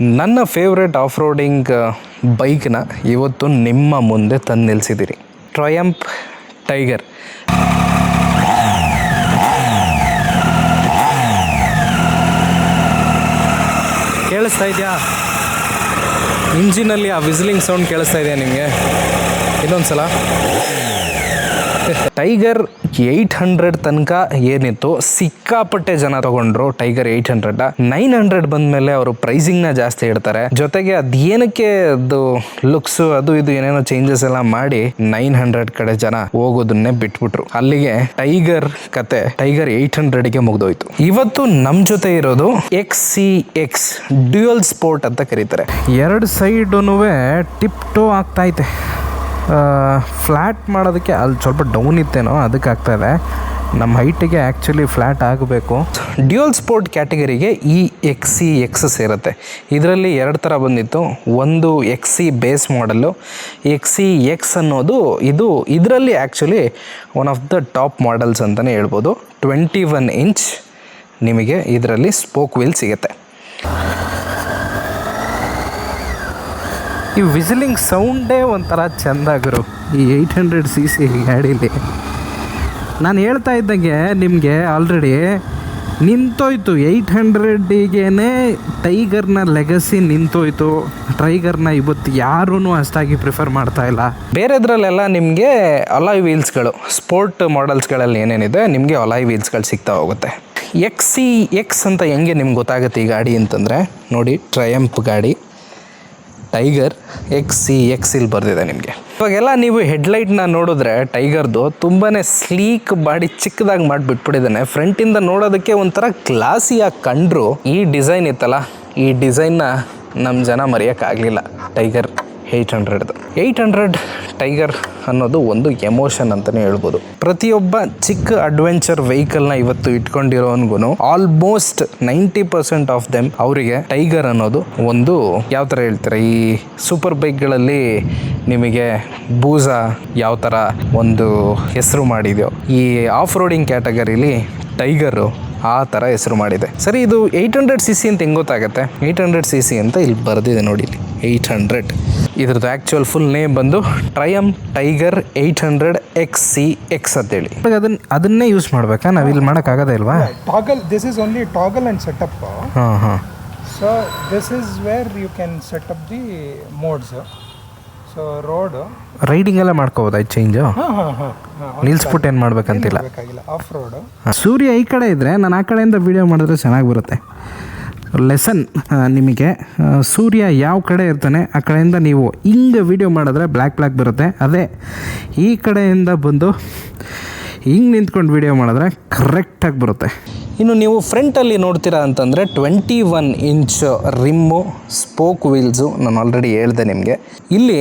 ನನ್ನ favourite off roading ಬೈಕ್ನ ಇವತ್ತು ನಿಮ್ಮ ಮುಂದೆ ತಂದು ನಿಲ್ಲಿಸಿದ್ದೀರಿ ಟ್ರಯಂಪ್ ಟೈಗರ್ ಕೇಳಿಸ್ತಾ ಇದೆಯಾ? ಇಂಜಿನಲ್ಲಿ ಆ ವಿಸ್ಲಿಂಗ್ ಸೌಂಡ್ ಕೇಳಿಸ್ತಾ ಇದೆಯಾ ನಿಮಗೆ? ಇನ್ನೊಂದು ಸಲ ಟೈಗರ್ ಏಯ್ಟ್ ಹಂಡ್ರೆಡ್ ತನಕ ಏನಿತ್ತು, ಸಿಕ್ಕಾಪಟ್ಟೆ ಜನ ತಗೊಂಡ್ರು tiger eight hundred nine hundred ಬಂದ್ಮೇಲೆ ಅವರು ಪ್ರೈಸಿಂಗ್ನ ಜಾಸ್ತಿ ಇಡ್ತಾರೆ ಜೊತೆಗೆ ಅದೇನಕ್ಕೆ ಅದು ಲುಕ್ಸ್ ಅದು ಇದು ಏನೇನೋ ಚೇಂಜಸ್ ಎಲ್ಲ ಮಾಡಿ ನೈನ್ ಹಂಡ್ರೆಡ್ ಕಡೆ ಜನ ಹೋಗೋದನ್ನೇ ಬಿಟ್ಬಿಟ್ರು. ಅಲ್ಲಿಗೆ ಟೈಗರ್ ಕತೆ ಟೈಗರ್ ಏಯ್ಟ್ ಹಂಡ್ರೆಡ್ಗೆ ಮುಗ್ದೋಯ್ತು. ಇವತ್ತು ನಮ್ಮ ಜೊತೆ ಇರೋದು X C X dual sport ಅಂತ ಕರೀತಾರೆ. ಎರಡು ಸೈಡ್ ಟಿಪ್ ಟೋ ಆಗ್ತಾ ಐತೆ. ಫ್ಲ್ಯಾಟ್ ಮಾಡೋದಕ್ಕೆ ಅಲ್ಲಿ ಸ್ವಲ್ಪ ಡೌನ್ ಇತ್ತೇನೋ, ಅದಕ್ಕೆ ಆಗ್ತಾಯಿದೆ ನಮ್ಮ ಹೈಟಿಗೆ ಆ್ಯಕ್ಚುಲಿ ಫ್ಲ್ಯಾಟ್ ಆಗಬೇಕು. ಡ್ಯೂಯಲ್ ಸ್ಪೋರ್ಟ್ ಕ್ಯಾಟಗರಿಗೆ ಈ ಎಕ್ಸ್ ಸಿ ಎಕ್ಸ್ ಸೇರುತ್ತೆ. ಇದರಲ್ಲಿ ಎರಡು ಥರ ಬಂದಿತ್ತು. ಒಂದು X C base model X X ಅನ್ನೋದು ಇದು ಇದರಲ್ಲಿ actually one of the top models ಅಂತಲೇ ಹೇಳ್ಬೋದು. ಟ್ವೆಂಟಿ ಒನ್ ಇಂಚ್ ನಿಮಗೆ ಇದರಲ್ಲಿ ಸ್ಪೋಕ್ ವೀಲ್ ಸಿಗುತ್ತೆ. ಈ ವಿಸಿಲಿಂಗ್ ಸೌಂಡೇ ಒಂಥರ ಚೆಂದ ಗುರು ಈ ಏಯ್ಟ್ ಹಂಡ್ರೆಡ್ ಸಿ ಸಿ ಗಾಡೀಲಿ. ನಾನು ಹೇಳ್ತಾ ಇದ್ದಂಗೆ ನಿಮಗೆ ಆಲ್ರೆಡಿ ನಿಂತೋಯ್ತು. ಏಯ್ಟ್ ಹಂಡ್ರೆಡಿಗೇ ಟೈಗರ್ನ ಲೆಗಸಿ ನಿಂತೋಯ್ತು. ಟೈಗರ್ನ ಇವತ್ತು ಯಾರೂ ಅಷ್ಟಾಗಿ ಪ್ರಿಫರ್ ಮಾಡ್ತಾ ಇಲ್ಲ. ಬೇರೆದ್ರಲ್ಲೆಲ್ಲ ನಿಮಗೆ ಅಲಾಯ್ ವೀಲ್ಸ್ಗಳು ಸ್ಪೋರ್ಟ್ ಮಾಡೆಲ್ಸ್ಗಳಲ್ಲಿ ಏನೇನಿದೆ, ನಿಮಗೆ ಅಲಾಯ್ ವೀಲ್ಸ್ಗಳು ಸಿಗ್ತಾ ಹೋಗುತ್ತೆ. ಎಕ್ಸ್ ಎಕ್ಸ್ ಅಂತ ಹೆಂಗೆ ನಿಮ್ಗೆ ಗೊತ್ತಾಗುತ್ತೆ ಈ ಗಾಡಿ ಅಂತಂದರೆ, ನೋಡಿ ಟ್ರಯಂಪ್ ಗಾಡಿ. ಟೈಗರ್ ಎಕ್ಸ್ ಸಿ ಎಕ್ಸ್ ಇಲ್ಲಿ ಬರೆದಿದೆ ನಿಮಗೆ. ಇವಾಗೆಲ್ಲ ನೀವು ಹೆಡ್ಲೈಟ್ನ ನೋಡಿದ್ರೆ ಟೈಗರ್ದು ತುಂಬಾ ಸ್ಲೀಕ್ ಬಾಡಿ ಚಿಕ್ಕದಾಗಿ ಮಾಡಿಬಿಟ್ಬಿಟ್ಟಿದ್ದಾನೆ. ಫ್ರಂಟಿಂದ ನೋಡೋದಕ್ಕೆ ಒಂಥರ ಕ್ಲಾಸಿಯಾಗಿ ಕಂಡ್ರು. ಈ ಡಿಸೈನ್ ಇತ್ತಲ್ಲ, ಈ ಡಿಸೈನ್ನ ನಮ್ಮ ಜನ ಮರೆಯೋಕ್ಕಾಗಲಿಲ್ಲ. ಟೈಗರ್. ಏಯ್ಟ್ ಹಂಡ್ರೆಡ್ದು ಏಯ್ಟ್ ಹಂಡ್ರೆಡ್ ಟೈಗರ್ ಅನ್ನೋದು ಒಂದು ಎಮೋಷನ್ ಅಂತಲೇ ಹೇಳ್ಬೋದು. ಪ್ರತಿಯೊಬ್ಬ ಚಿಕ್ಕ ಅಡ್ವೆಂಚರ್ ವೆಹಿಕಲ್ನ ಇವತ್ತು ಇಟ್ಕೊಂಡಿರೋನ್ಗೂ almost ninety percent of them ಅವರಿಗೆ ಟೈಗರ್ ಅನ್ನೋದು ಒಂದು ಯಾವ ಥರ ಹೇಳ್ತಾರೆ? ಈ ಸೂಪರ್ ಬೈಕ್ಗಳಲ್ಲಿ ನಿಮಗೆ ಬೂಜ ಯಾವ ಥರ ಒಂದು ಹೆಸರು ಮಾಡಿದೆಯೋ, ಈ ಆಫ್ ರೋಡಿಂಗ್ ಕ್ಯಾಟಗರಿಲಿ ಟೈಗರು ಆ ಥರ ಹೆಸರು ಮಾಡಿದೆ. ಸರಿ ಇದು ಏಯ್ಟ್ ಹಂಡ್ರೆಡ್ ಸಿ ಸಿ ಅಂತ ಹೆಂಗೆ ಗೊತ್ತಾಗುತ್ತೆ? ಏಯ್ಟ್ ಹಂಡ್ರೆಡ್ ಸಿ ಸಿ ಅಂತ ಇಲ್ಲಿ ಬರೆದಿದೆ ನೋಡಿ ಇಲ್ಲಿ. ಏಯ್ಟ್ ಹಂಡ್ರೆಡ್ ಇದ್ರದ್ದು ಆ್ಯಕ್ಚುಯಲ್ ಫುಲ್ ನೇಮ್ ಬಂದು Triumph Tiger eight hundred X C X ಅಂತೇಳಿ. ಅದನ್ನ ಅದನ್ನೇ ಯೂಸ್ ಮಾಡಬೇಕಾ? ನಾವು ಇಲ್ಲಿ ಮಾಡೋಕ್ಕಾಗೋದೇ ಇಲ್ವಾ? Toggle this is only toggle and setup ಹಾಂ ಹಾಂ. So this is where you can setup the modes so road? Riding ಎಲ್ಲ ಮಾಡ್ಕೋಬೋದಾ ಚೇಂಜ್ ಚೇಂಜು ನಿಲ್ಸ್ಬಿಟ್ಟು ಏನು ಮಾಡ್ಬೇಕಂತಿಲ್ಲ. ಬೇಕಾಗಿಲ್ಲ ಆಫ್ ರೋಡ್ ಸೂರ್ಯ ಈ ಕಡೆ ಇದ್ದರೆ ನಾನು ಆ ಕಡೆಯಿಂದ ವಿಡಿಯೋ ಮಾಡಿದ್ರೆ ಚೆನ್ನಾಗಿ ಬರುತ್ತೆ. ಲೆಸನ್ ನಿಮಗೆ. ಸೂರ್ಯ ಯಾವ ಕಡೆ ಇರ್ತಾನೆ ಆ ಕಡೆಯಿಂದ ನೀವು ಹಿಂಗೆ ವೀಡಿಯೋ ಮಾಡಿದ್ರೆ ಬ್ಲ್ಯಾಕ್ ಬ್ಲ್ಯಾಕ್ ಬರುತ್ತೆ. ಅದೇ ಈ ಕಡೆಯಿಂದ ಬಂದು ಹಿಂಗೆ ನಿಂತ್ಕೊಂಡು ವೀಡಿಯೋ ಮಾಡಿದ್ರೆ ಕರೆಕ್ಟಾಗಿ ಬರುತ್ತೆ. ಇನ್ನು ನೀವು ಫ್ರಂಟಲ್ಲಿ ನೋಡ್ತೀರಾ ಅಂತಂದರೆ twenty one inch rim spoke wheels ನಾನು ಆಲ್ರೆಡಿ ಹೇಳಿದೆ ನಿಮಗೆ. ಇಲ್ಲಿ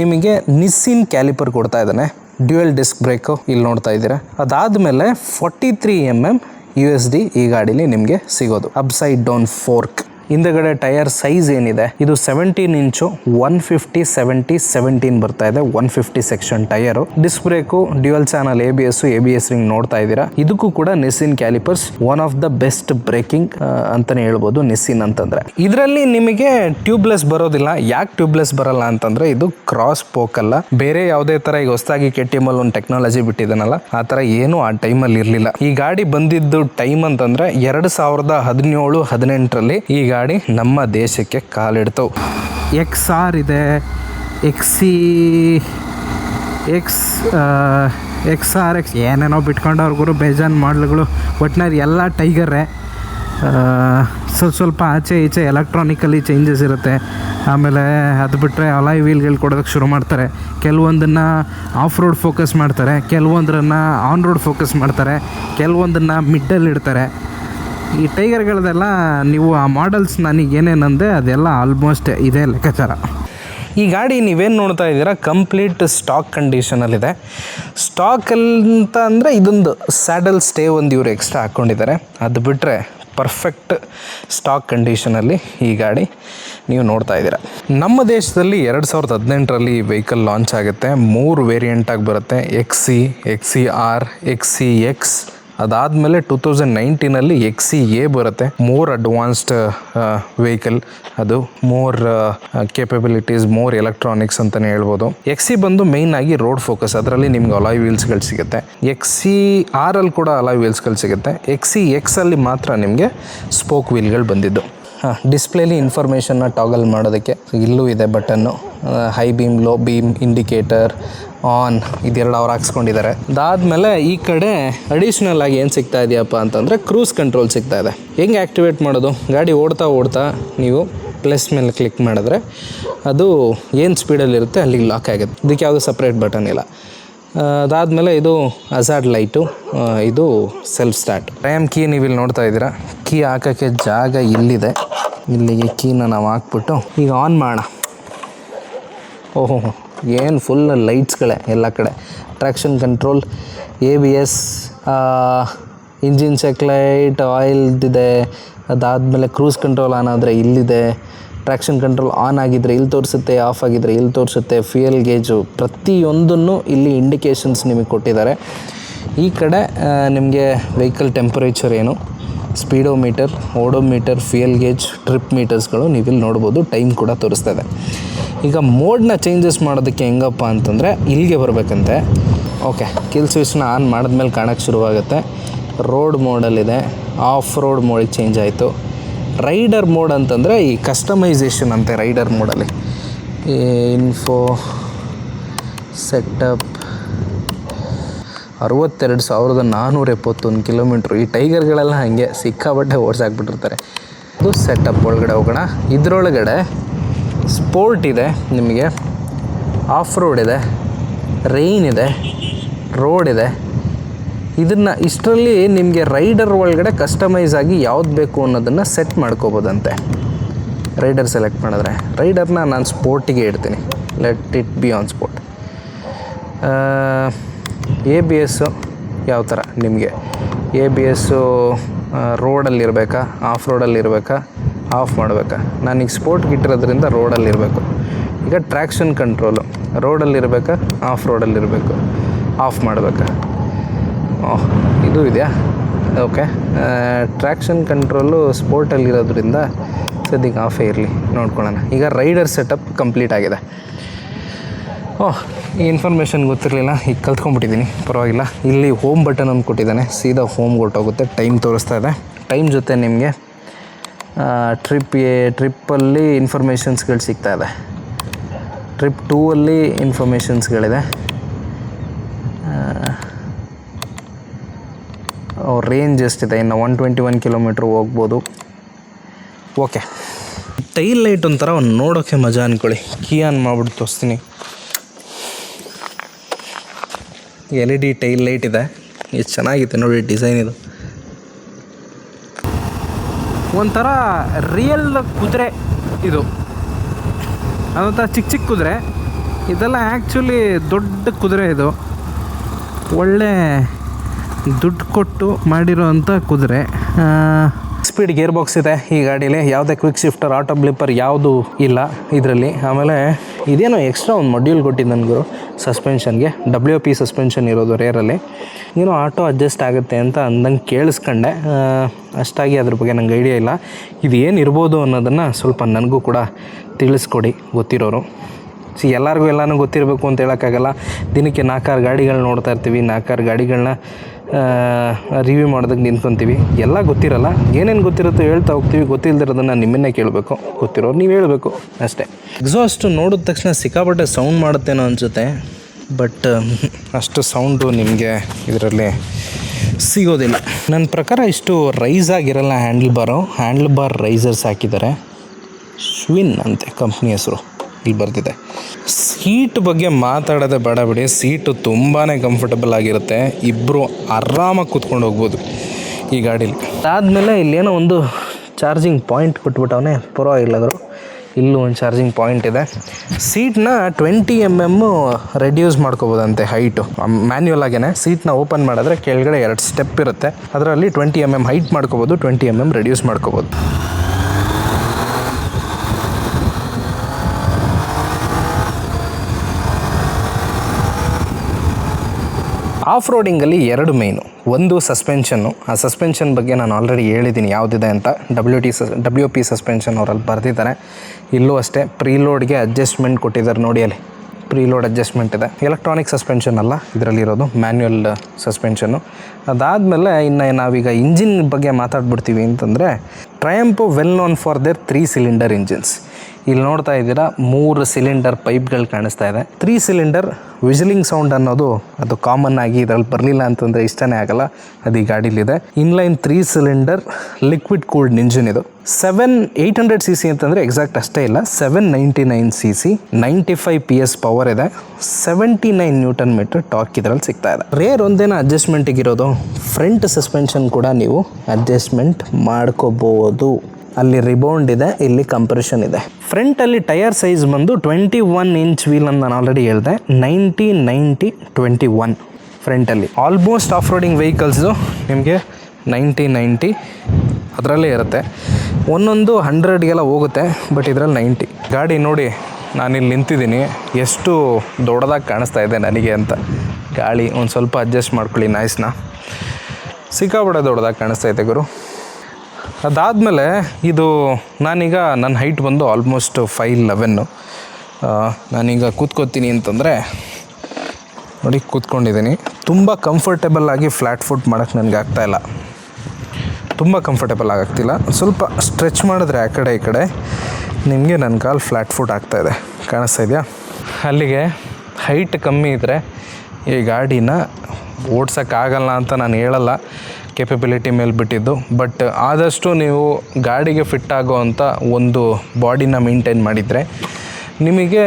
ನಿಮಗೆ ನಿಸ್ಸಿನ್ ಕ್ಯಾಲಿಪರ್ ಕೊಡ್ತಾ ಇದ್ದಾನೆ. ಡ್ಯುಯಲ್ ಡಿಸ್ಕ್ ಬ್ರೇಕು ಇಲ್ಲಿ ನೋಡ್ತಾ ಇದ್ದೀರಾ. ಅದಾದಮೇಲೆ forty three M M U S D ಈ ಗಾಡೀಲಿ ನಿಮಗೆ ಸಿಗೋದು. ಅಪ್ಸೈಡ್ ಡೌನ್ ಫೋರ್ಕ್ ಹಿಂದಗಡೆ ಟೈರ್ ಸೈಜ್ ಏನಿದೆ? ಇದು seventeen inch one fifty seventy seventeen ಬರ್ತಾ ಇದೆ. One fifty section tyre disc brake dual channel A B S A B S ring ನೋಡ್ತಾ ಇದ್ದೀರಾ? ಇದಕ್ಕೂ ಕೂಡ Nissin callipers one of the best braking ಅಂತಾನೆ ಹೇಳ್ಬೋದು ನಿಸ್ಸಿನ್ ಅಂತಂದ್ರೆ. ಇದರಲ್ಲಿ ನಿಮಗೆ ಟ್ಯೂಬ್ಲೆಸ್ ಬರೋದಿಲ್ಲ. ಯಾಕೆ ಟ್ಯೂಬ್ಲೆಸ್ ಬರಲ್ಲ ಅಂತಂದ್ರೆ, ಇದು ಕ್ರಾಸ್ ಪೋಕ್ ಅಲ್ಲ. ಬೇರೆ ಯಾವುದೇ ತರ ಈಗ ಹೊಸದಾಗಿ ಕೆ ಟಿ ಒಂದು ಟೆಕ್ನಾಲಜಿ ಬಿಟ್ಟಿದ್ದಾನಲ್ಲ ಆ ತರ ಏನು ಆ ಟೈಮಲ್ಲಿ ಇರಲಿಲ್ಲ. ಈ ಗಾಡಿ ಬಂದಿದ್ದು ಟೈಮ್ ಅಂತಂದ್ರೆ, ಎರಡು ಸಾವಿರದ ಹದಿನೇಳು, ಹದಿನೆಂಟರಲ್ಲಿ ಈ ಗಾಡಿ ನಮ್ಮ ದೇಶಕ್ಕೆ ಕಾಲಿಡ್ತವು. ಎಕ್ಸ್ ಆರ್ ಇದೆ. ಎಕ್ಸಿ ಎಕ್ಸ್ ಎಕ್ಸ್ ಆರ್ ಎಕ್ಸ್ ಏನೇನೋ ಬಿಟ್ಕೊಂಡವ್ರಿಗೂ ಬೇಜಾನ್ ಮಾಡಲ್ಗಳು. ಒಟ್ಟಿನಲ್ಲಿ ಎಲ್ಲ ಟೈಗರೇ ಸ್ವಲ್ಪ ಸ್ವಲ್ಪ ಆಚೆ ಈಚೆ ಎಲೆಕ್ಟ್ರಾನಿಕಲಿ ಚೇಂಜಸ್ ಇರುತ್ತೆ. ಆಮೇಲೆ ಅದು ಬಿಟ್ಟರೆ ಅಲಾಯ್ ವೀಲ್ಗಳು ಕೊಡೋದಕ್ಕೆ ಶುರು ಮಾಡ್ತಾರೆ. ಕೆಲವೊಂದನ್ನು ಆಫ್ ರೋಡ್ ಫೋಕಸ್ ಮಾಡ್ತಾರೆ. ಕೆಲವೊಂದರನ್ನು ಆನ್ ರೋಡ್ ಫೋಕಸ್ ಮಾಡ್ತಾರೆ. ಕೆಲವೊಂದನ್ನು ಮಿಡ್ಡಲ್ಲಿ ಇಡ್ತಾರೆ. ಈ ಟೈಗರ್ಗಳದೆಲ್ಲ ನೀವು ಆ ಮಾಡಲ್ಸ್ ನನಗೆ ಏನೇನಂದೆ ಅದೆಲ್ಲ ಆಲ್ಮೋಸ್ಟ್ ಇದೇ ಲೆಕ್ಕಾಚಾರ. ಈ ಗಾಡಿ ನೀವೇನು ನೋಡ್ತಾ ಇದ್ದೀರಾ? ಕಂಪ್ಲೀಟ್ ಸ್ಟಾಕ್ ಕಂಡೀಷನಲ್ಲಿದೆ ಸ್ಟಾಕ್ ಅಂತ ಅಂದರೆ ಇದೊಂದು ಸ್ಯಾಡಲ್ ಸ್ಟೇ ಒಂದು ಇವರು ಎಕ್ಸ್ಟ್ರಾ ಹಾಕ್ಕೊಂಡಿದ್ದಾರೆ ಅದು ಬಿಟ್ಟರೆ ಪರ್ಫೆಕ್ಟ್ ಸ್ಟಾಕ್ ಕಂಡೀಷನಲ್ಲಿ ಈ ಗಾಡಿ ನೀವು ನೋಡ್ತಾ ಇದ್ದೀರಾ. ನಮ್ಮ ದೇಶದಲ್ಲಿ ಎರಡು ಸಾವಿರದ ಹದಿನೆಂಟರಲ್ಲಿ ಈ ವೆಹಿಕಲ್ ಲಾಂಚ್ ಆಗುತ್ತೆ. ಮೂರು ವೇರಿಯಂಟಾಗಿ ಬರುತ್ತೆ. X X R X X ಅದಾದಮೇಲೆ ಟೂ ತೌಸಂಡ್ ನೈನ್ಟೀನಲ್ಲಿ ಎಕ್ಸಿ ಎ ಬರುತ್ತೆ. ಮೋರ್ ಅಡ್ವಾನ್ಸ್ಡ್ ವೆಹಿಕಲ್ ಅದು ಮೋರ್ ಕೇಪಬಿಲಿಟೀಸ್ ಮೋರ್ ಎಲೆಕ್ಟ್ರಾನಿಕ್ಸ್ ಅಂತಲೇ ಹೇಳ್ಬೋದು. ಎಕ್ಸಿ ಬಂದು ಮೇಯ್ನ್ ಆಗಿ ರೋಡ್ ಫೋಕಸ್ ಅದರಲ್ಲಿ ನಿಮ್ಗೆ ಅಲಾಯ್ ವೀಲ್ಸ್ಗಳು ಸಿಗುತ್ತೆ. ಎಕ್ಸಿ ಆರಲ್ಲಿ ಕೂಡ ಅಲಾಯ್ ವೀಲ್ಸ್ಗಳು ಸಿಗುತ್ತೆ. ಎಕ್ಸಿ ಎಕ್ಸಲ್ಲಿ ಮಾತ್ರ ನಿಮಗೆ ಸ್ಪೋಕ್ ವೀಲ್ಗಳು ಬಂದಿದ್ದು. ಹಾಂ ಡಿಸ್ಪ್ಲೇಲಿ ಇನ್ಫಾರ್ಮೇಷನ್ನ ಟಾಗಲ್ ಮಾಡೋದಕ್ಕೆ ಇಲ್ಲೂ ಇದೆ button high beam low beam indicator on ಇದೆರಡು ಅವ್ರು ಹಾಕ್ಸ್ಕೊಂಡಿದ್ದಾರೆ. ಅದಾದಮೇಲೆ ಈ ಕಡೆ ಅಡಿಷ್ನಲ್ ಆಗಿ ಏನು ಸಿಗ್ತಾ ಇದೆಯಪ್ಪ ಅಂತಂದರೆ ಕ್ರೂಸ್ ಕಂಟ್ರೋಲ್ ಸಿಗ್ತಾ ಇದೆ. ಹೆಂಗೆ ಆ್ಯಕ್ಟಿವೇಟ್ ಮಾಡೋದು? ಗಾಡಿ ಓಡ್ತಾ ಓಡ್ತಾ ನೀವು ಪ್ಲಸ್ ಮೇಲೆ ಕ್ಲಿಕ್ ಮಾಡಿದ್ರೆ ಅದು ಏನು ಸ್ಪೀಡಲ್ಲಿರುತ್ತೆ ಅಲ್ಲಿಗೆ ಲಾಕ್ ಆಗುತ್ತೆ. ಇದಕ್ಕೆ ಯಾವುದೂ ಸಪ್ರೇಟ್ ಬಟನ್ ಇಲ್ಲ. ಅದಾದಮೇಲೆ ಇದು ಅಜಾಡ್ ಲೈಟು ಇದು ಸೆಲ್ಫ್ ಸ್ಟಾರ್ಟ್ ರ್ಯಾಮ್ ಕೀ ನೀವು ಇಲ್ಲಿ ನೋಡ್ತಾ ಇದ್ದೀರಾ? ಕೀ ಹಾಕೋಕ್ಕೆ ಜಾಗ ಇಲ್ಲಿದೆ. ಇಲ್ಲಿಗೆ ಕೀನ ನಾವು ಹಾಕ್ಬಿಟ್ಟು ಈಗ ಆನ್ ಮಾಡೋಣ. ಓಹೋ ಏನು ಫುಲ್ ಲೈಟ್ಸ್ಗಳೇ ಎಲ್ಲ ಕಡೆ. Traction control A B S engine check light ಆಯಿಲ್ದಿದೆ ಅದಾದಮೇಲೆ ಕ್ರೂಸ್ ಕಂಟ್ರೋಲ್ ಆನ್ ಆದರೆ ಇಲ್ಲಿದೆ. ಟ್ರ್ಯಾಕ್ಷನ್ ಕಂಟ್ರೋಲ್ ಆನ್ ಆಗಿದ್ರೆ ಇಲ್ಲಿ ತೋರಿಸುತ್ತೆ ಆಫ್ ಆಗಿದ್ರೆ ಇಲ್ಲಿ ತೋರಿಸುತ್ತೆ. ಫ್ಯೂಯಲ್ ಗೇಜು ಪ್ರತಿಯೊಂದನ್ನು ಇಲ್ಲಿ ಇಂಡಿಕೇಶನ್ಸ್ ನಿಮಗೆ ಕೊಟ್ಟಿದ್ದಾರೆ. ಈ ಕಡೆ ನಿಮಗೆ ವೆಹಿಕಲ್ ಟೆಂಪರೇಚರ್ ಏನು? Speedometer, odometer, fuel gauge, trip ಮೀಟರ್ಸ್ಗಳು ನೀವಿಲ್ಲಿ ನೋಡ್ಬೋದು, ಟೈಮ್ ಕೂಡ ತೋರಿಸ್ತಾ ಇದೆ ಈಗ ಮೋಡ್ನ ಚೇಂಜಸ್ ಮಾಡೋದಕ್ಕೆ ಹೆಂಗಪ್ಪ ಅಂತಂದರೆ, ಇಲ್ಲಿಗೆ ಬರಬೇಕಂತೆ. ಓಕೆ, ಕಿಲ್ ಸ್ವಿಚ್ನ ಆನ್ ಮಾಡಿದ್ಮೇಲೆ ಕಾಣೋಕ್ಕೆ ಶುರುವಾಗುತ್ತೆ. ರೋಡ್ ಮೋಡಲ್ಲಿದೆ ಆಫ್ ರೋಡ್ ಮೋಡಿಗೆ ಚೇಂಜ್ ಆಯಿತು. ರೈಡರ್ ಮೋಡ್ ಅಂತಂದರೆ ಈ ಕಸ್ಟಮೈಸೇಷನ್ ಅಂತೆ ರೈಡರ್ ಮೋಡಲ್ಲಿ. ಇನ್ಫೋ, ಸೆಟಪ್ ಅರವತ್ತೆರಡು ಸಾವಿರದ ನಾನ್ನೂರ ಎಪ್ಪತ್ತೊಂದು ಕಿಲೋಮೀಟ್ರ್ ಈ ಟೈಗರ್ಗಳೆಲ್ಲ ಹಾಗೆ ಸಿಕ್ಕಾಬಟ್ಟೆ ಓಡಿಸಾಕ್ಬಿಟ್ಟಿರ್ತಾರೆ ಇದು ಸೆಟಪ್ ಒಳಗಡೆ ಹೋಗೋಣ. ಇದರೊಳಗಡೆ ಸ್ಪೋರ್ಟ್ ಇದೆ ನಿಮಗೆ. ಆಫ್ ರೋಡ್ ಇದೆ. ರೈನ್ ಇದೆ. ರೋಡ್ ಇದೆ. ಇದನ್ನು ಇಷ್ಟರಲ್ಲಿ ನಿಮಗೆ ರೈಡರ್ ಒಳಗಡೆ ಕಸ್ಟಮೈಸ್ ಆಗಿ ಯಾವ್ದು ಬೇಕು ಅನ್ನೋದನ್ನು ಸೆಟ್ ಮಾಡ್ಕೋಬೋದಂತೆ. ರೈಡರ್ ಸೆಲೆಕ್ಟ್ ಮಾಡಿದ್ರೆ. ರೈಡರ್ನ ನಾನು ಸ್ಪೋರ್ಟಿಗೆ ಇಡ್ತೀನಿ. Let it be on sport A B S ಯಾವ ಥರ ನಿಮಗೆ? ಎ ಬಿ ಎಸ್ಸು ರೋಡಲ್ಲಿರಬೇಕಾ ಆಫ್ ರೋಡಲ್ಲಿರಬೇಕಾ ಆಫ್ ಮಾಡಬೇಕಾ? ನಾನೀಗ ಸ್ಪೋರ್ಟ್ಗೆ ಇಟ್ಟಿರೋದ್ರಿಂದ ರೋಡಲ್ಲಿರಬೇಕು ಈಗ ಟ್ರ್ಯಾಕ್ಷನ್ ಕಂಟ್ರೋಲು ರೋಡಲ್ಲಿರಬೇಕಾ ಆಫ್ ರೋಡಲ್ಲಿರಬೇಕು ಆಫ್ ಮಾಡಬೇಕಾ? ಓಹ್ ಇದು ಇದೆಯಾ? ಓಕೆ ಟ್ರ್ಯಾಕ್ಷನ್ ಕಂಟ್ರೋಲು ಸ್ಪೋರ್ಟಲ್ಲಿರೋದ್ರಿಂದ ಸದ್ಯಕ್ಕೆ ಆಫೇ ಇರಲಿ. ನೋಡ್ಕೊಳ್ಳೋಣ. ಈಗ ರೈಡರ್ ಸೆಟಪ್ ಕಂಪ್ಲೀಟ್ ಆಗಿದೆ. ಓಹ್ ಈ ಇನ್ಫಾರ್ಮೇಷನ್ ಗೊತ್ತಿರಲಿಲ್ಲ. ಈಗ ಕಲ್ತ್ಕೊಂಡ್ಬಿಟ್ಟಿದ್ದೀನಿ ಪರವಾಗಿಲ್ಲ. ಇಲ್ಲಿ ಹೋಮ್ ಬಟನ್ ಅಂತ ಕೊಟ್ಟಿದ್ದಾನೆ. ಸೀದಾ ಹೋಮ್ಗೆ ಹೊರಟೋಗುತ್ತೆ ಟೈಮ್ ತೋರಿಸ್ತಾ ಇದೆ. ಟೈಮ್ ಜೊತೆ ನಿಮಗೆ ಟ್ರಿಪ್ ಎ ಟ್ರಿಪ್ಪಲ್ಲಿ ಇನ್ಫಾರ್ಮೇಷನ್ಸ್ಗಳು ಸಿಗ್ತಾ ಇದೆ. ಟ್ರಿಪ್ ಟೂ ಅಲ್ಲಿ ಇನ್ಫಾರ್ಮೇಷನ್ಸ್ಗಳಿದೆ ರೇಂಜ್ ಎಷ್ಟಿದೆ? ಇನ್ನು ಒನ್ ಟ್ವೆಂಟಿ ಒನ್ ಕಿಲೋಮೀಟ್ರ್ ಹೋಗ್ಬೋದು. ಓಕೆ ಟೈಲ್ ಲೈಟ್ ಒಂಥರ ಒಂದು ನೋಡೋಕ್ಕೆ ಮಜಾ ಅಂದ್ಕೊಳ್ಳಿ ಕೀ ಆನ್ ಮಾಡ್ಬಿಟ್ಟು ತೋರಿಸ್ತೀನಿ. L E D tail light ಇದೆ. ಎಷ್ಟು ಚೆನ್ನಾಗಿದೆ ನೋಡಿ ಡಿಸೈನ್ ಇದು. ಒಂಥರ ರಿಯಲ್ ಕುದುರೆ ಇದು. ಅದೊಂಥರ ಚಿಕ್ಕ ಚಿಕ್ಕ ಕುದುರೆ. ಇದೆಲ್ಲ ಆ್ಯಕ್ಚುಲಿ ದೊಡ್ಡ ಕುದುರೆ ಇದು. ಒಳ್ಳೆ ದುಡ್ಡು ಕೊಟ್ಟು ಮಾಡಿರೋವಂಥ ಕುದುರೆ. ಸ್ಪೀಡ್ ಗೇರ್ ಬಾಕ್ಸ್ ಇದೆ ಈ ಗಾಡೀಲಿ. ಯಾವುದೇ ಕ್ವಿಕ್ ಶಿಫ್ಟರ್ ಆಟೋ ಬ್ಲಿಪ್ಪರ್ ಯಾವುದು ಇಲ್ಲ ಇದರಲ್ಲಿ. ಆಮೇಲೆ ಇದೇನೋ ಎಕ್ಸ್ಟ್ರಾ ಒಂದು ಮಡ್ಯೂಲ್ ಕೊಟ್ಟಿದ್ದು ನನಗೂ ಸಸ್ಪೆನ್ಷನ್ಗೆ ಡಬ್ಲ್ಯೂ ಪಿ ಸಸ್ಪೆನ್ಷನ್ ಇರೋದು ರೇರಲ್ಲಿ ಏನೋ ಆಟೋ ಅಡ್ಜಸ್ಟ್ ಆಗುತ್ತೆ ಅಂತ ಅಂದಂಗೆ ಕೇಳಿಸ್ಕೊಂಡೆ. ಅಷ್ಟಾಗಿ ಅದ್ರ ಬಗ್ಗೆ ನಂಗೆ ಐಡಿಯಾ ಇಲ್ಲ. ಇದು ಏನು ಇರ್ಬೋದು ಅನ್ನೋದನ್ನು ಸ್ವಲ್ಪ ನನಗೂ ಕೂಡ ತಿಳಿಸ್ಕೊಡಿ ಗೊತ್ತಿರೋರು. ಸಿ, ಎಲ್ಲರಿಗೂ ಎಲ್ಲನೂ ಗೊತ್ತಿರಬೇಕು ಅಂತ ಹೇಳೋಕ್ಕಾಗಲ್ಲ. ದಿನಕ್ಕೆ ನಾಲ್ಕಾರು ಗಾಡಿಗಳು ನೋಡ್ತಾ ಇರ್ತೀವಿ. ನಾಲ್ಕಾರು ಗಾಡಿಗಳನ್ನ ರಿವ್ಯೂ ಮಾಡೋದಕ್ಕೆ ನಿಂತ್ಕೊತೀವಿ. ಎಲ್ಲ ಗೊತ್ತಿರಲ್ಲ. ಏನೇನು ಗೊತ್ತಿರುತ್ತೋ ಹೇಳ್ತಾ ಹೋಗ್ತೀವಿ. ಗೊತ್ತಿಲ್ಲದಿರೋದನ್ನು ನಿಮ್ಮನ್ನೇ ಕೇಳಬೇಕು. ಗೊತ್ತಿರೋರು ನೀವು ಹೇಳಬೇಕು. ಅಷ್ಟೇ. ಎಕ್ಸಾಸ್ಟ್ ನೋಡಿದ ತಕ್ಷಣ ಸಿಕ್ಕಾಪಟ್ಟೆ ಸೌಂಡ್ ಮಾಡುತ್ತೇನೋ ಅನಿಸುತ್ತೆ. ಬಟ್ ಅಷ್ಟು ಸೌಂಡು ನಿಮಗೆ ಇದರಲ್ಲಿ ಸಿಗೋದಿಲ್ಲ. ನನ್ನ ಪ್ರಕಾರ ಇಷ್ಟು ರೈಸ್ ಆಗಿರಲ್ಲ handle bar handle bar risers ಹಾಕಿದ್ದಾರೆ. ಶ್ವಿನ್ ಅಂತೆ ಕಂಪ್ನಿ ಹೆಸರು. ಇಲ್ಲಿ ಬರ್ತಿದೆ. ಸೀಟ್ ಬಗ್ಗೆ ಮಾತಾಡೋದೇ ಬೇಡ ಬಿಡಿ. ಸೀಟು ತುಂಬಾ ಕಂಫರ್ಟಬಲ್ ಆಗಿರುತ್ತೆ. ಇಬ್ಬರು ಆರಾಮಾಗಿ ಕೂತ್ಕೊಂಡು ಹೋಗ್ಬೋದು ಈ ಗಾಡೀಲಿ. ಅದಾದಮೇಲೆ ಇಲ್ಲೇನೋ ಒಂದು ಚಾರ್ಜಿಂಗ್ ಪಾಯಿಂಟ್ ಕೊಟ್ಬಿಟ್ಟವನೇ. ಪರವಾಗಿಲ್ಲ ಅವರು ಇಲ್ಲೂ ಒಂದು ಚಾರ್ಜಿಂಗ್ ಪಾಯಿಂಟ್ ಇದೆ. ಸೀಟ್ನ ಟ್ವೆಂಟಿ ಎಂ ಎಮ್ಮು ರೆಡ್ಯೂಸ್ ಮಾಡ್ಕೋಬೋದಂತೆ ಹೈಟು ಮ್ಯಾನ್ಯುವಲ್ ಆಗೇನೆ. ಸೀಟ್ನ ಓಪನ್ ಮಾಡಿದ್ರೆ ಕೆಳಗಡೆ ಎರಡು ಸ್ಟೆಪ್ ಇರುತ್ತೆ. ಅದರಲ್ಲಿ ಟ್ವೆಂಟಿ ಎಂ ಎಂ ಹೈಟ್ ಮಾಡ್ಕೋಬೋದು ಟ್ವೆಂಟಿ ಎಂ ಎಂ ರೆಡ್ಯೂಸ್ ಮಾಡ್ಕೋಬೋದು. ಆಫ್ ರೋಡಿಂಗಲ್ಲಿ ಎರಡು ಮೇಯ್ನು ಒಂದು ಸಸ್ಪೆನ್ಷನ್ನು. ಆ ಸಸ್ಪೆನ್ಷನ್ ಬಗ್ಗೆ ನಾನು ಆಲ್ರೆಡಿ ಹೇಳಿದ್ದೀನಿ ಯಾವುದಿದೆ ಅಂತ. W T sus W P suspension ಅವರಲ್ಲಿ ಬರೆದಿದ್ದಾರೆ. ಇಲ್ಲೂ ಅಷ್ಟೇ, ಪ್ರೀಲೋಡ್ಗೆ ಅಡ್ಜಸ್ಟ್ಮೆಂಟ್ ಕೊಟ್ಟಿದ್ದಾರೆ ನೋಡಿ ಅಲ್ಲಿ. ಪ್ರೀಲೋಡ್ ಅಡ್ಜಸ್ಟ್ಮೆಂಟ್ ಇದೆ. ಎಲೆಕ್ಟ್ರಾನಿಕ್ ಸಸ್ಪೆನ್ಷನ್ ಅಲ್ಲ ಇದರಲ್ಲಿರೋದು ಮ್ಯಾನ್ಯುಯಲ್ ಸಸ್ಪೆನ್ಷನ್ನು ಅದಾದಮೇಲೆ ಇನ್ನು ನಾವೀಗ ಇಂಜಿನ್ ಬಗ್ಗೆ ಮಾತಾಡ್ಬಿಡ್ತೀವಿ ಅಂತಂದರೆ Triumph well known for their three cylinder engines ಇಲ್ಲಿ ನೋಡ್ತಾ ಇದ್ದೀರಾ, ಮೂರು ಸಿಲಿಂಡರ್ ಪೈಪ್ಗಳು ಕಾಣಿಸ್ತಾ ಇದೆ. ತ್ರೀ ಸಿಲಿಂಡರ್ ವಿಜಿಲಿಂಗ್ ಸೌಂಡ್ ಅನ್ನೋದು ಅದು ಕಾಮನ್ ಆಗಿ ಇದರಲ್ಲಿ ಬರಲಿಲ್ಲ ಅಂತಂದರೆ ಇಷ್ಟನೇ ಆಗಲ್ಲ, ಅದು ಈ ಗಾಡೀಲಿದೆ. Inline three cylinder liquid cooled engine ಇದು. Seven eight hundred C C ಅಂತಂದರೆ ಎಕ್ಸಾಕ್ಟ್ ಅಷ್ಟೇ ಇಲ್ಲ seven ninety nine C C ninety five P S power ಇದೆ. Seventy nine newton metre torque ಇದರಲ್ಲಿ ಸಿಗ್ತಾ ಇದೆ. ರೇರ್ ಒಂದೇನ ಅಡ್ಜಸ್ಟ್ಮೆಂಟಿಗೆ ಇರೋದು ಫ್ರಂಟ್ ಸಸ್ಪೆನ್ಷನ್ ಕೂಡ ನೀವು ಅಡ್ಜಸ್ಟ್ಮೆಂಟ್ ಮಾಡ್ಕೋಬೋದು. ಅಲ್ಲಿ ರಿಬೌಂಡ್ ಇದೆ, ಇಲ್ಲಿ ಕಂಪ್ರೆಷನ್ ಇದೆ. ಫ್ರಂಟಲ್ಲಿ ಟೈರ್ ಸೈಜ್ ಬಂದು ಟ್ವೆಂಟಿ ಒನ್ ಇಂಚ್ ವೀಲ್ ಅಂತ ನಾನು ಆಲ್ರೆಡಿ ಹೇಳಿದೆ ನೈಂಟಿ ನೈಂಟಿ ಟ್ವೆಂಟಿ ಒನ್ ಫ್ರಂಟಲ್ಲಿ ಆಲ್ಮೋಸ್ಟ್ ಆಫ್ ರೋಡಿಂಗ್ ವೆಹಿಕಲ್ಸು ನಿಮಗೆ ನೈಂಟಿ ನೈಂಟಿ ಅದರಲ್ಲೇ ಇರುತ್ತೆ. ಒಂದೊಂದು ಹಂಡ್ರೆಡ್ಗೆಲ್ಲ ಹೋಗುತ್ತೆ ಬಟ್ ಇದರಲ್ಲಿ ನೈಂಟಿ ಗಾಡಿ ನೋಡಿ, ನಾನಿಲ್ಲಿ ನಿಂತಿದ್ದೀನಿ. ಎಷ್ಟು ದೊಡ್ಡದಾಗಿ ಕಾಣಿಸ್ತಾ ಇದೆ ನನಗೆ ಅಂತ. ಗಾಳಿ ಒಂದು ಸ್ವಲ್ಪ ಅಡ್ಜಸ್ಟ್ ಮಾಡ್ಕೊಳ್ಳಿ ನಾಯ್ಸ್ನ ಸಿಕ್ಕಾಪಟ್ಟೆ ದೊಡ್ಡದಾಗಿ ಕಾಣಿಸ್ತಾ ಇದೆ ಗುರು. ಅದಾದಮೇಲೆ ಇದು ನಾನೀಗ ನನ್ನ ಹೈಟ್ ಬಂದು ಆಲ್ಮೋಸ್ಟ್ ಫೈವ್ ಲೆವೆನ್ನು ನಾನೀಗ ಕೂತ್ಕೋತೀನಿ ಅಂತಂದರೆ, ನೋಡಿ ಕೂತ್ಕೊಂಡಿದ್ದೀನಿ. ತುಂಬ ಕಂಫರ್ಟೇಬಲ್ ಆಗಿ ಫ್ಲ್ಯಾಟ್ ಫುಟ್ ಮಾಡೋಕ್ಕೆ ನನಗೆ ಆಗ್ತಾಯಿಲ್ಲ ತುಂಬ ಕಂಫರ್ಟೇಬಲ್ ಆಗಾಗ್ತಿಲ್ಲ ಸ್ವಲ್ಪ ಸ್ಟ್ರೆಚ್ ಮಾಡಿದ್ರೆ ಆ ಕಡೆ ಈ ಕಡೆ ನಿಮಗೆ ನನ್ನ ಕಾಲು ಫ್ಲ್ಯಾಟ್ ಫುಟ್ ಆಗ್ತಾಯಿದೆ ಕಾಣಿಸ್ತಾ ಇದೆಯಾ? ಅಲ್ಲಿಗೆ ಹೈಟ್ ಕಮ್ಮಿ ಇದ್ದರೆ ಈ ಗಾಡಿನ ಓಡ್ಸೋಕ್ಕಾಗಲ್ಲ ಅಂತ ನಾನು ಹೇಳಲ್ಲ. ಕೆಪಬಿಲಿಟಿ ಮೇಲೆ ಬಿಟ್ಟಿದ್ದು. ಬಟ್ ಆದಷ್ಟು ನೀವು ಗಾಡಿಗೆ ಫಿಟ್ ಅಂಥ ಒಂದು ಬಾಡಿನ ಮೇಂಟೈನ್ ಮಾಡಿದರೆ ನಿಮಗೆ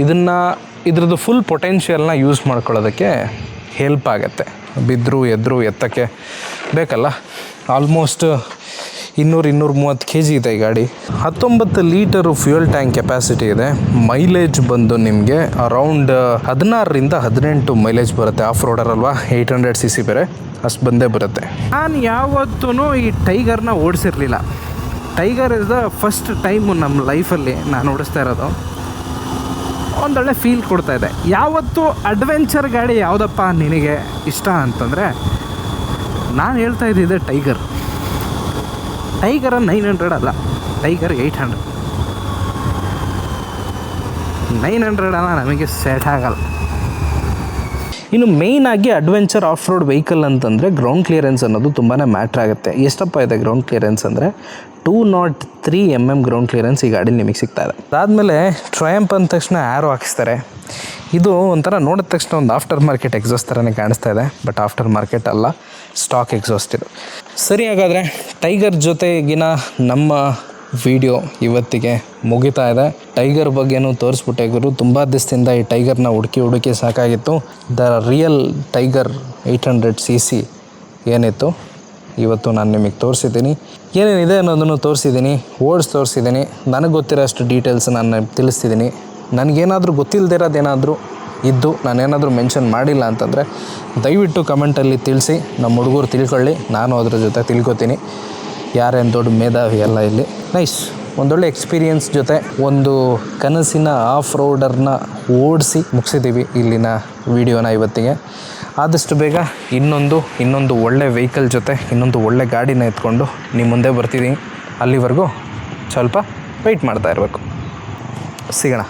ಇದನ್ನು, ಇದ್ರದ್ದು ಫುಲ್ ಪೊಟೆನ್ಷಿಯಲ್ನ ಯೂಸ್ ಮಾಡ್ಕೊಳ್ಳೋದಕ್ಕೆ ಹೆಲ್ಪ್ ಆಗುತ್ತೆ. ಬಿದ್ದರು ಎದ್ರು, ಎತ್ತಕ್ಕೆ ಬೇಕಲ್ಲ. ಆಲ್ಮೋಸ್ಟ್ ಇನ್ನೂರು ಇನ್ನೂರು ಮೂವತ್ತು ಕೆ ಜಿ ಇದೆ ಈ ಗಾಡಿ. ಹತ್ತೊಂಬತ್ತು ಲೀಟರು ಫ್ಯೂಯಲ್ ಟ್ಯಾಂಕ್ ಕೆಪಾಸಿಟಿ ಇದೆ. ಮೈಲೇಜ್ ಬಂದು ನಿಮಗೆ ಅರೌಂಡ್ ಹದಿನಾರರಿಂದ ಹದಿನೆಂಟು ಮೈಲೇಜ್ ಬರುತ್ತೆ ಆಫ್ ರೋಡರ್ ಅಲ್ವಾ ಏಯ್ಟ್ ಹಂಡ್ರೆಡ್ ಸಿ ಸಿ ಬೇರೆ. ಅಷ್ಟು ಬಂದೇ ಬರುತ್ತೆ. ನಾನು ಯಾವತ್ತೂ ಈ ಟೈಗರ್ನ ಓಡಿಸಿರ್ಲಿಲ್ಲ. Tiger is the first time ನಮ್ಮ ಲೈಫಲ್ಲಿ ನಾನು ಓಡಿಸ್ತಾ ಇರೋದು. ಒಂದೊಳ್ಳೆ ಫೀಲ್ ಕೊಡ್ತಾ ಇದೆ. ಯಾವತ್ತು ಅಡ್ವೆಂಚರ್ ಗಾಡಿ ಯಾವುದಪ್ಪ ನಿನಗೆ ಇಷ್ಟ ಅಂತಂದರೆ ನಾನು ಹೇಳ್ತಾ ಇದ್ದಿದ್ದೆ ಟೈಗರ್. ಟೈಗರ್ ನೈನ್ ಹಂಡ್ರೆಡ್ ಅಲ್ಲ. Tiger eight hundred nine hundred ಅಲ್ಲ, ನಮಗೆ ಸೆಟ್ ಆಗಲ್ಲ. ಇನ್ನು ಮೇಯ್ನ್ ಆಗಿ ಅಡ್ವೆಂಚರ್ ಆಫ್ ರೋಡ್ ವೆಹಿಕಲ್ ಅಂತಂದರೆ ಗ್ರೌಂಡ್ ಕ್ಲಿಯರೆನ್ಸ್ ಅನ್ನೋದು ತುಂಬಾ ಮ್ಯಾಟ್ರ್ ಆಗುತ್ತೆ. ಎಷ್ಟಪ್ಪ ಇದೆ ಗ್ರೌಂಡ್ ಕ್ಲಿಯರೆನ್ಸ್ ಅಂದರೆ two not three M M ground clearance ಈ ಗಾಡಿ ನಿಮಗೆ ಸಿಗ್ತಾ ಇದೆ. ಅದಾದಮೇಲೆ ಟ್ರಯಂಪ್ ಅಂದ ತಕ್ಷಣ ಆ್ಯರೋ ಹಾಕಿಸ್ತಾರೆ. ಇದು ಒಂಥರ ನೋಡಿದ ತಕ್ಷಣ ಒಂದು ಆಫ್ಟರ್ ಮಾರ್ಕೆಟ್ ಎಕ್ಸಾಸ್ಟ್ ಥರನೇ ಕಾಣಿಸ್ತಾ ಇದೆ ಬಟ್ ಆಫ್ಟರ್ ಮಾರ್ಕೆಟ್ ಅಲ್ಲ ಸ್ಟಾಕ್ ಎಕ್ಸಾಸ್ಟ್ ಇದು. ಸರಿ ಹಾಗಾದರೆ ಟೈಗರ್ ಜೊತೆಗಿನ ನಮ್ಮ ವಿಡಿಯೋ ಇವತ್ತಿಗೆ ಮುಗಿತಾ ಇದೆ. ಟೈಗರ್ ಬಗ್ಗೆನೂ ತೋರಿಸ್ಬಿಟ್ಟೆ ಗುರು. ತುಂಬ ದಿವಸದಿಂದ ಈ ಟೈಗರ್ನ ಹುಡುಕಿ ಹುಡುಕಿ ಸಾಕಾಗಿತ್ತು. The real Tiger eight hundred C C ಏನಿತ್ತು, ಇವತ್ತು ನಾನು ನಿಮಗೆ ತೋರಿಸಿದ್ದೀನಿ. ಏನೇನಿದೆ ಅನ್ನೋದನ್ನು ತೋರಿಸಿದ್ದೀನಿ ಓಡ್ಸ್ ತೋರಿಸಿದ್ದೀನಿ. ನನಗೆ ಗೊತ್ತಿರೋ ಅಷ್ಟು ಡೀಟೇಲ್ಸ್ ನಾನು ತಿಳಿಸ್ತಿದ್ದೀನಿ. ನನಗೇನಾದರೂ ಗೊತ್ತಿಲ್ಲದಿರೋದೇನಾದರೂ ಇದ್ದು ನಾನೇನಾದರೂ ಮೆನ್ಷನ್ ಮಾಡಿಲ್ಲ ಅಂತಂದರೆ ದಯವಿಟ್ಟು ಕಮೆಂಟಲ್ಲಿ ತಿಳಿಸಿ, ನಮ್ಮ ಹುಡುಗರು ತಿಳ್ಕೊಳ್ಳಿ, ನಾನು ಅದ್ರ ಜೊತೆ ತಿಳ್ಕೊತೀನಿ. ಯಾರೇನು ದೊಡ್ಡ ಮೇಧಾವಿ ಎಲ್ಲ ಇಲ್ಲಿ. ನೈಸ್ ಒಂದೊಳ್ಳೆ ಎಕ್ಸ್ಪೀರಿಯನ್ಸ್ ಜೊತೆ ಒಂದು ಕನಸಿನ ಆಫ್ ರೋಡರ್ನ ಓಡಿಸಿ ಮುಗಿಸಿದ್ದೀವಿ ಇಲ್ಲಿನ ವಿಡಿಯೋನ ಇವತ್ತಿಗೆ. ಆದಷ್ಟು ಬೇಗ ಇನ್ನೊಂದು ಇನ್ನೊಂದು ಒಳ್ಳೆ ವೆಹಿಕಲ್ ಜೊತೆ, ಇನ್ನೊಂದು ಒಳ್ಳೆ ಗಾಡಿನ ಎತ್ಕೊಂಡು ನಿಮ್ಮ ಮುಂದೆ ಬರ್ತಿದ್ದೀನಿ ಅಲ್ಲಿವರೆಗೂ ಸ್ವಲ್ಪ ವೆಯ್ಟ್ ಮಾಡ್ತಾ ಇರಬೇಕು. ಸಿಗೋಣ.